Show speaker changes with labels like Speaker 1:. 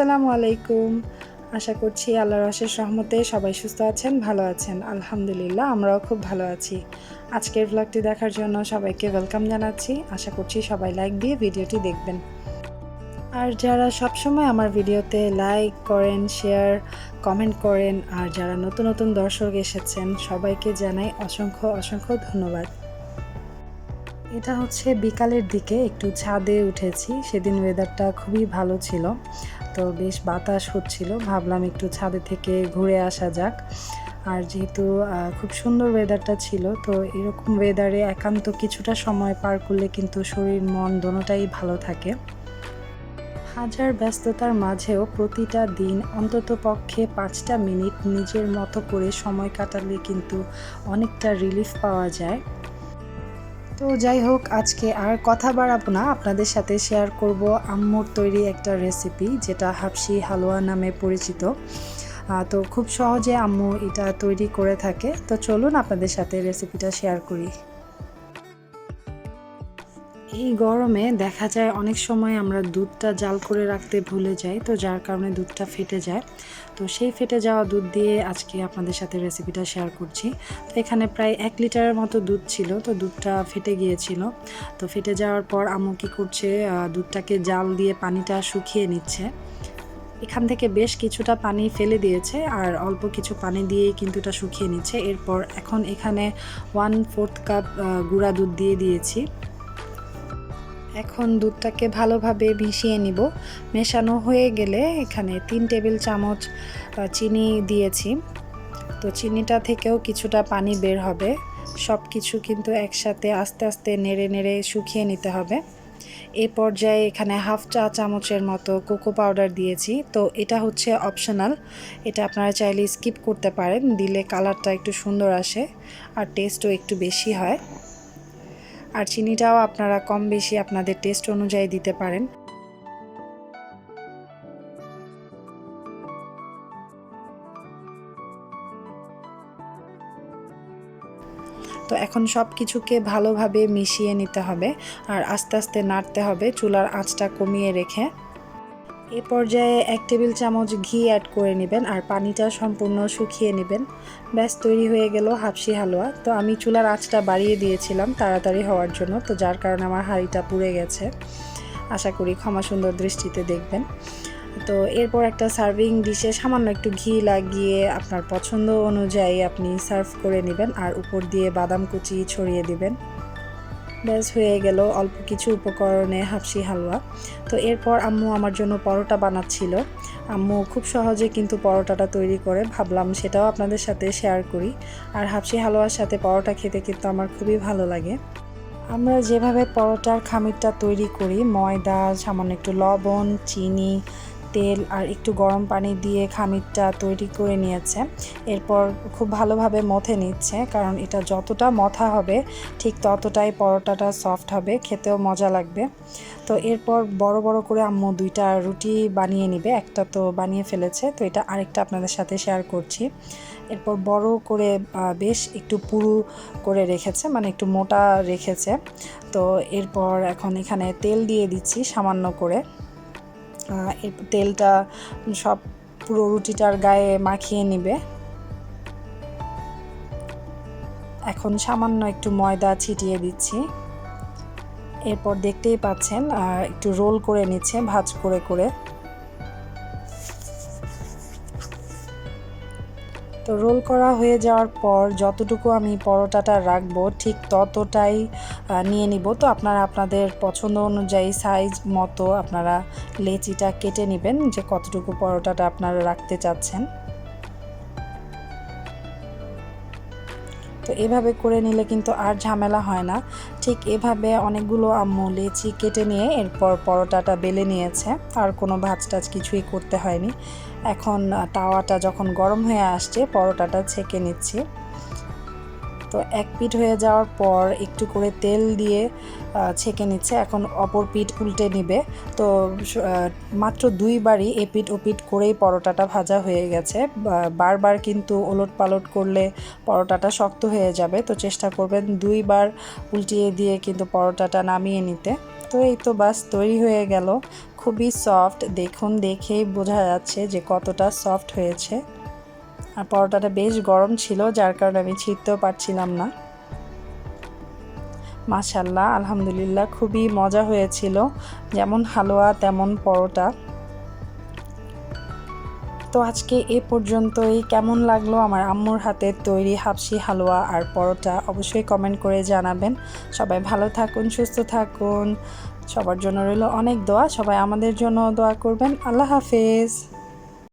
Speaker 1: আসসালামু আলাইকুম। আশা করছি আল্লাহর অশেষ রহমতে সবাই সুস্থ আছেন, ভালো আছেন। আলহামদুলিল্লাহ, আমরাও খুব ভালো আছি। আজকের ব্লগটি দেখার জন্য সবাইকে ওয়েলকাম জানাচ্ছি। আশা করছি সবাই লাইক দিয়ে ভিডিওটি দেখবেন। আর যারা সবসময় আমার ভিডিওতে লাইক করেন শেয়ার কমেন্ট করেন, আর যারা নতুন নতুন দর্শক এসেছেন, সবাইকে জানাই অসংখ্য অসংখ্য ধন্যবাদ। এটা হচ্ছে বিকালের দিকে, একটু ছাদে উঠেছি। সেদিন ওয়েদারটা খুবই ভালো ছিল। তো বেশ বাতাস হচ্ছিল। ভাবলাম একটু ছাদে থেকে ঘুরে আসা যাক। আর যেহেতু খুব সুন্দর ওয়েদারটা ছিল, তো এরকম ওয়েদারে একান্ত কিছুটা সময় পার করলে কিন্তু শরীর, মন দোনোটাই ভালো থাকে। হাজার ব্যস্ততার মাঝেও প্রতিটা দিন অন্তত পক্ষে পাঁচটা মিনিট নিজের মতো করে সময় কাটালে কিন্তু অনেকটা রিলিফ পাওয়া যায়। তো যাই হোক, আজকে আর কথা বাড়াবো না। আপনাদের সাথে শেয়ার করব আম্মুর তৈরি একটা রেসিপি যেটা হাফসি হালুয়া নামে পরিচিত। তো খুব সহজে আম্মু এটা তৈরি করে থাকে। তো চলুন আপনাদের সাথে রেসিপিটা শেয়ার করি। এই গরমে দেখা যায় অনেক সময় আমরা দুধটা জাল করে রাখতে ভুলে যাই, তো যার কারণে দুধটা ফেটে যায়। তো সেই ফেটে যাওয়া দুধ দিয়ে আজকে আপনাদের সাথে রেসিপিটা শেয়ার করছি। তো এখানে প্রায় এক লিটারের মতো দুধ ছিল, তো দুধটা ফেটে গিয়েছিল। তো ফেটে যাওয়ার পর আমু কী করছে দুধটাকে জাল দিয়ে পানিটা শুকিয়ে নিচ্ছে। এখান থেকে বেশ কিছুটা পানি ফেলে দিয়েছে আর অল্প কিছু পানি দিয়েই কিন্তু এটা শুকিয়ে নিচ্ছে। এরপর এখন এখানে ওয়ান ফোর্থ কাপ গুঁড়া দুধ দিয়ে দিয়েছি। এখন দুধটাকে ভালোভাবে মিশিয়ে নিব। মেশানো হয়ে গেলে এখানে তিন টেবিল চামচ চিনি দিয়েছি। তো চিনিটা থেকেও কিছুটা পানি বের হবে। সব কিছু কিন্তু একসাথে আস্তে আস্তে নেড়ে নেড়ে শুকিয়ে নিতে হবে। এই পর্যায়ে এখানে হাফ চা চামচের মতো কোকো পাউডার দিয়েছি। তো এটা হচ্ছে অপশনাল। এটা আপনারা চাইলে স্কিপ করতে পারেন। দিলে কালারটা একটু সুন্দর আসে আর টেস্টও একটু বেশি হয়। আর চিনিটাও আপনারা কম বেশি আপনাদের টেস্ট অনুযায়ী দিতে পারেন। তো এখন সব কিছুকে ভালোভাবে মিশিয়ে নিতে হবে আর আস্তে আস্তে নাড়তে হবে, চুলার আঁচটা কমিয়ে রেখে। এ পর্যায়ে এক টেবিল চামচ ঘি অ্যাড করে নেবেন আর পানিটা সম্পূর্ণ শুকিয়ে নেবেন। ব্যাস, তৈরি হয়ে গেল হাফসি হালুয়া। তো আমি চুলার আঁচটা বাড়িয়ে দিয়েছিলাম তাড়াতাড়ি হওয়ার জন্য। তো যার কারণে আমার হাঁড়িটা পুড়ে গেছে। আশা করি ক্ষমা সুন্দর দৃষ্টিতে দেখবেন। তো এরপর একটা সার্ভিং ডিশে সামান্য একটু ঘি লাগিয়ে আপনার পছন্দ অনুযায়ী আপনি সার্ভ করে নেবেন আর উপর দিয়ে বাদাম কুচি ছড়িয়ে দিবেন। ব্যাস হয়ে গেল, অল্প কিছু উপকরণে হাফসি হালুয়া তো এরপর আম্মু আমার জন্য পরোটা বানাচ্ছিল। আম্মু খুব সহজে কিন্তু পরোটাটা তৈরি করে, ভাবলাম সেটাও আপনাদের সাথে শেয়ার করি। আর হাফসি হালুয়ার সাথে পরোটা খেতে কিন্তু আমার খুবই ভালো লাগে। আমরা যেভাবে পরোটার খামিরটা তৈরি করি, ময়দা, সামান্য একটু লবণ, চিনি তেল আর একটু গরম পানি দিয়ে খামিরটা তৈরি করে নিয়েছে। এরপর খুব ভালোভাবে মথে নিচ্ছে, কারণ এটা যতটা মথা হবে, ঠিক ততটাই পরোটাটা সফট হবে, খেতেও মজা লাগবে। তো এরপর বড় বড় করে আম্মু দুইটা রুটি বানিয়ে নিবে, একটা তো বানিয়ে ফেলেছে, তো এটা আরেকটা আপনাদের সাথে শেয়ার করছি। এরপর বড় করে বেশ একটু পুরু করে রেখেছে মানে একটু মোটা রেখেছে। তো এরপর এখন এখানে তেল দিয়ে দিচ্ছি সামান্য করে। তেলটা সব পুরো রুটিটার গায়ে মাখিয়ে নিবে। এখন সামান্য একটু ময়দা ছিটিয়ে দিচ্ছি। এরপর দেখতেই পাচ্ছেন একটু রোল করে নিচ্ছে, ভাজ করে করে। তো রোল করা হয়ে যাওয়ার পর যতটুকু আমি পরোটাটা রাখব, ঠিক ততটাই নিয়ে নিব। তো আপনারা আপনাদের পছন্দ অনুযায়ী সাইজ মতো আপনারা লেচিটা কেটে নেবেন যে কতটুকু পরোটাটা আপনারা রাখতে চাচ্ছেন। তো এভাবে করে নিলে কিন্তু আর ঝামেলা হয় না। ঠিক এভাবে অনেকগুলো আম্মু লেচি কেটে নিয়ে এরপর পরোটাটা বেলে নিয়েছে। আর কোনো ভাজ টাজ কিছুই করতে হয়নি। এখন তাওয়াটা যখন গরম হয়ে আসছে, পরোটাটা ছেঁকে নিচ্ছি। তো এক পিঠ হয়ে যাওয়ার পর একটু করে তেল দিয়ে ছেঁকে নিচ্ছে। এখন অপর পিঠ উল্টে নিবে। তো মাত্র দুইবারই এপিঠ ওপিঠ করেই পরোটাটা ভাজা হয়ে গেছে। বারবার কিন্তু ওলট পালট করলে পরোটাটা শক্ত হয়ে যাবে। তো চেষ্টা করবেন দুইবার উল্টিয়ে দিয়ে কিন্তু পরোটাটা নামিয়ে নিতে। তো এই তো বাস, তৈরি হয়ে গেল। খুবই সফট। দেখুন, দেখেই বোঝা যাচ্ছে যে কতটা সফট হয়েছে। আর পরোটাটা বেশ গরম ছিল, যার কারণে আমি ছিঁড়তেও পারছিলাম না। মাশাল্লাহ আলহামদুলিল্লাহ, খুবই মজা হয়েছিল। যেমন হালুয়া, তেমন পরোটা। তো আজকে এ পর্যন্তই। কেমন লাগল আমার আম্মুর হাতের তৈরি হাফসি হালুয়া আর পরোটা? অবশ্যই কমেন্ট করে জানাবেন। সবাই ভালো থাকুন, সুস্থ থাকুন। সবার জন্য রইল অনেক দোয়া। সবাই আমাদের জন্য দোয়া করবেন। আল্লাহ হাফেজ।